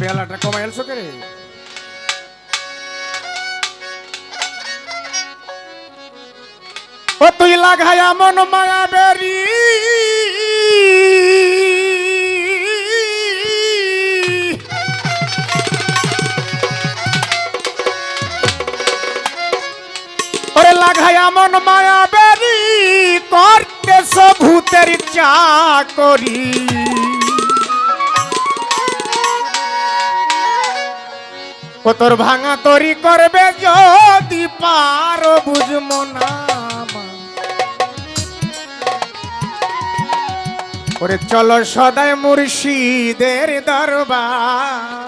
বেলাটা কমাই আলছো কে ও তুই লাগায়া মন মায়া বেরি ওরে লাগায়া মন মায়া বেরি করতে ভূতের চা করি ও তোর ভাঙা তরি করবে যদি পারো বুঝমো না। ওরে চলো সদাই মুর্শিদের দরবার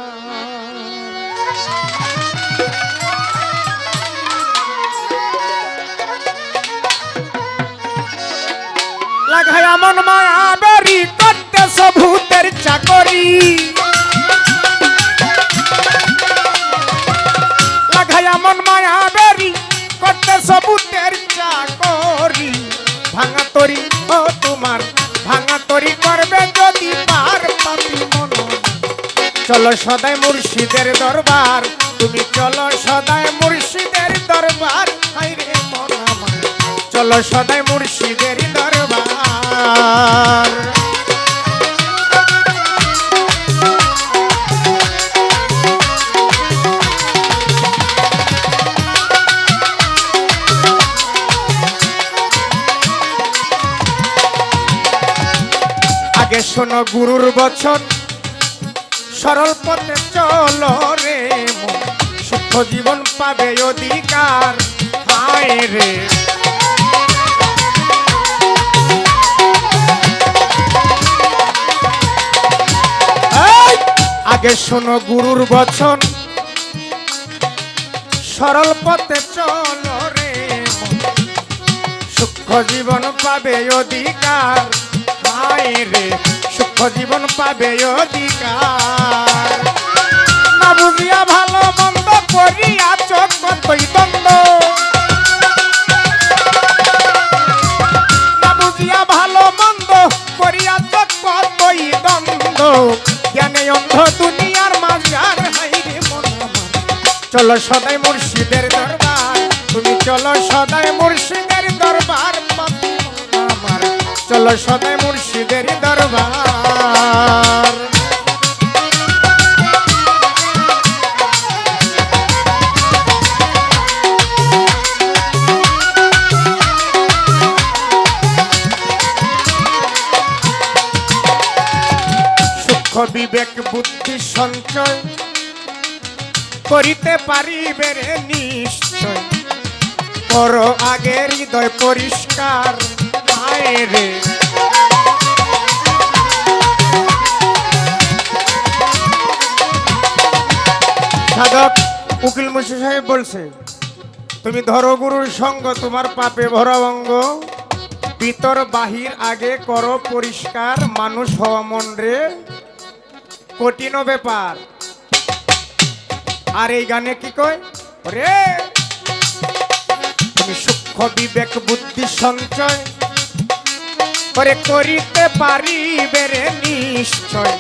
লাগাই আমন মায়া বেরি করতে ভূতের চাকরি করতে সবুতের চাকরি ভাঙা তরি ও তোমার, ভাঙা তরি করবে যদি পার পাপি মন। চলো সদাই মুর্শিদের দরবার, তুমি চলো সদাই মুর্শিদের দরবার হাই রে মন চলো সদাই মুর্শিদের দরবার। শোনো গুরুর বচন। সরল পথে চলো রে সুখ জীবন পাবে অধিকার। হায় রে! আগে শোনো গুরুর বচন। সরল পথে চলো রে সুখ জীবন পাবে অধিকার। হায় রে। জীবন পাবে অধিকার। না বুঝিয়া ভালো মন্দ করিয়া চোখ কতই দ্বন্দ্ব। না বুঝিয়া ভালো মন্দ করিয়া চোখ কতই দ্বন্দ্ব। জ্ঞানে অন্ধ দুনিয়ার মাঝার হাই রে মন চলো সদাই মুর্শিদের দরবার, তুমি চলো সদাই মুর্শিদের দরবার চলো সদাই মুর্শিদের দরবার। সুখ বিবেক বুদ্ধি সঞ্চয় করিতে পারিবে নিশ্চয়। কর আগে হৃদয় পরিষ্কার আয় সাধক উকিল মুন্সি সাহেব বলছে, তুমি ধরো গুরুর সঙ্গ, তোমার পাপে ভরা অঙ্গ। ভিতর বাহির আগে করো পরিষ্কার, মানুষ হওয়া মন রে। কঠিন ব্যাপার। আর এই গানে কি কয়? রে তুমি সূক্ষ্ম বিবেক, বুদ্ধি, সঞ্চয়। করে করিতে পারিবে রে নিশ্চয়।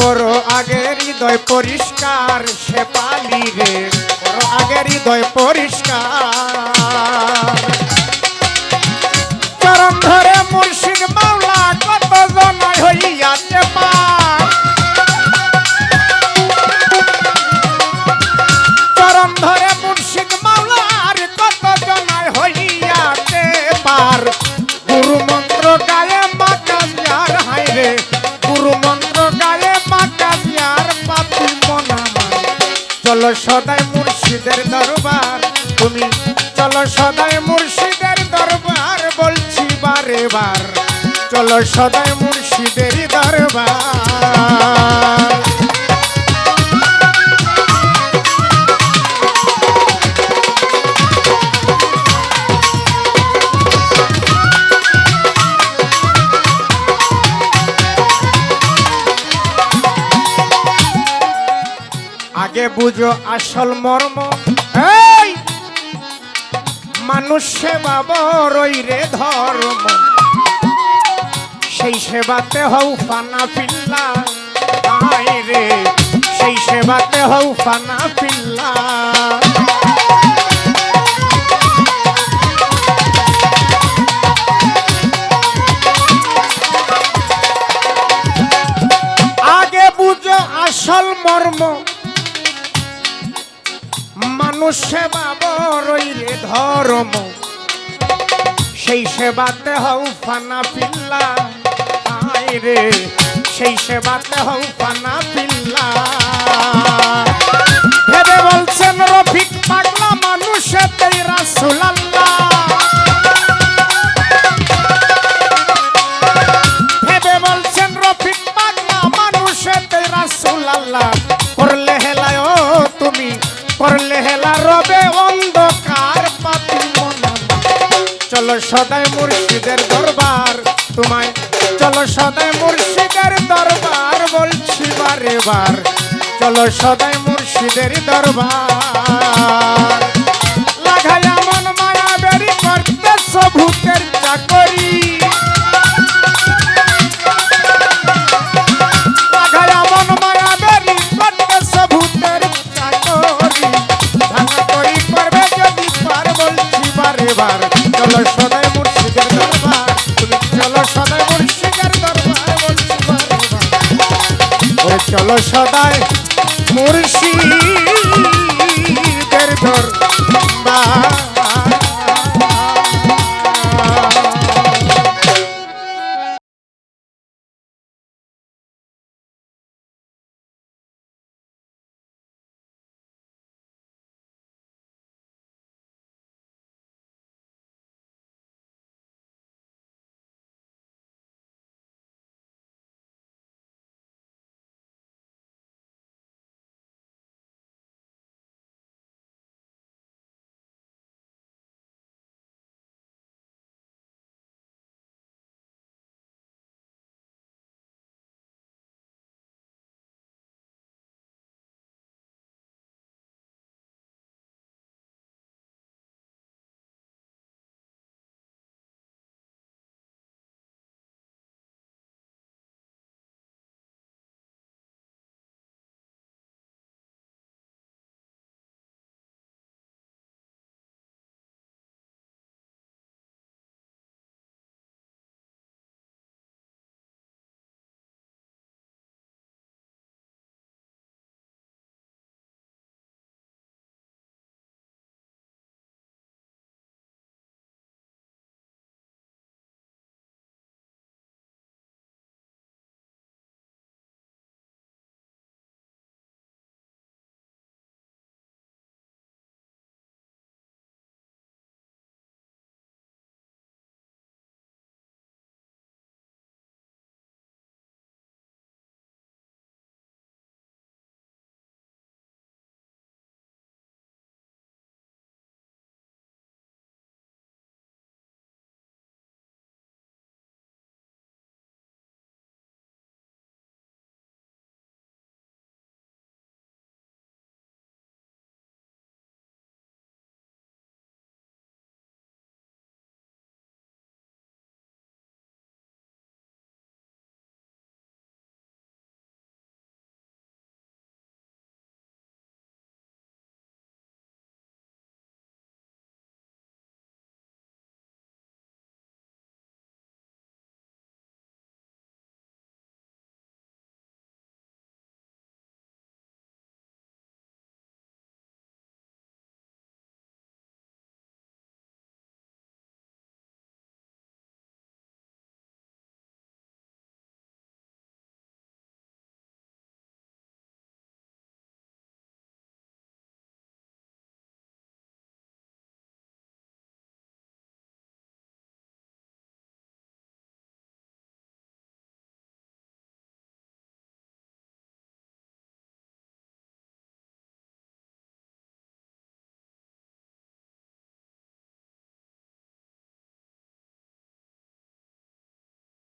করো আগে হৃদয় পরিষ্কার সে পালি রে। করো আগে হৃদয় পরিষ্কার। চরণ ধরে মুর্শিদ চলো সদাই মুর্শিদের দরবার। তুমি চলো সদাই মুর্শিদের দরবার, বলছি বারে বার। চলো সদাই মুর্শিদের দরবার। বুঝো আসল মর্ম। এই! মানুষ সেবা বড়ই রে ধর্ম। সেই সেবাতে হও ফানা পিল্লা রে সেবাতে হও ফানা পিল্লা আসল মর্ম। মানুষ সেবা বড়ই রে ধর্ম। সেই সেবাতে হও ফানা পিল্লা। আয় রে, সেই সেবাতে হও ফানা পিল্লা। ভেবে বলছেন রফিক পাগলা মানুষেতেই রাসুল সদাই মুর্শিদের দরবার। তোমায় চলো সদাই মুর্শিদের দরবার বলছি বারে বার। চলো সদাই মুর্শিদের দরবার। লাগাই এমন মায়া করতে সভূতের চাকরি। লাগাই এমন চলো সদাই